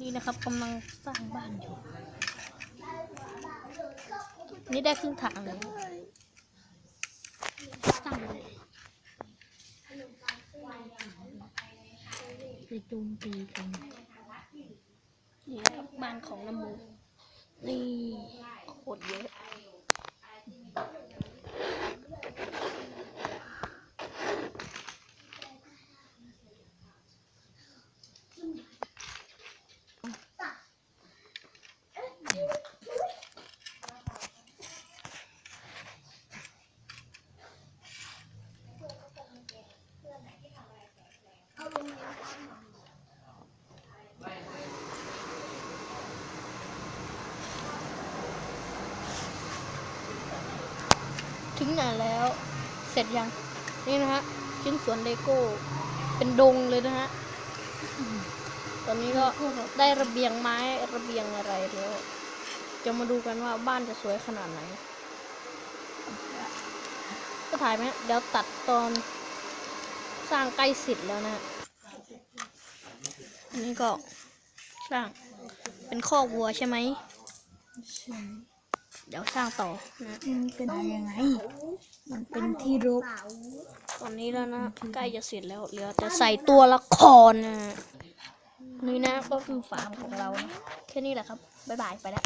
นี่นะครับกำลังสร้างบ้านอยู่ นี่ได้ครึ่งถังเลยสร้างเลยไปจูมตีกันนี่ครับบ้านของน้ำมูนี่โคตรเยอะ ถึงไหนแล้ว เสร็จยัง นี่นะฮะ ชิ้นส่วนเลโก้ เป็นดงเลยนะฮะ ตอนนี้ก็ได้ระเบียงไม้ระเบียงอะไรแล้ว จะมาดูกันว่าบ้านจะสวยขนาดไหน ก็ถ่ายไหมเดี๋ยวตัดตอนสร้างใกล้เสร็จแล้วนะฮะ นนี้ก็สร้างเป็นข้อกวัวใช่ไหมเดี๋ยวสร้างต่อนะมันเป็นยังไง มันเป็นที่รกตอนนี้แล้วนะใกล้จะเสร็จแล้วเหลือแต่ใส่ตัวละครนะนี่นะก็คือฟาร์มของเรานะแค่นี้แหละครับ บ๊ายบายไปแล้ว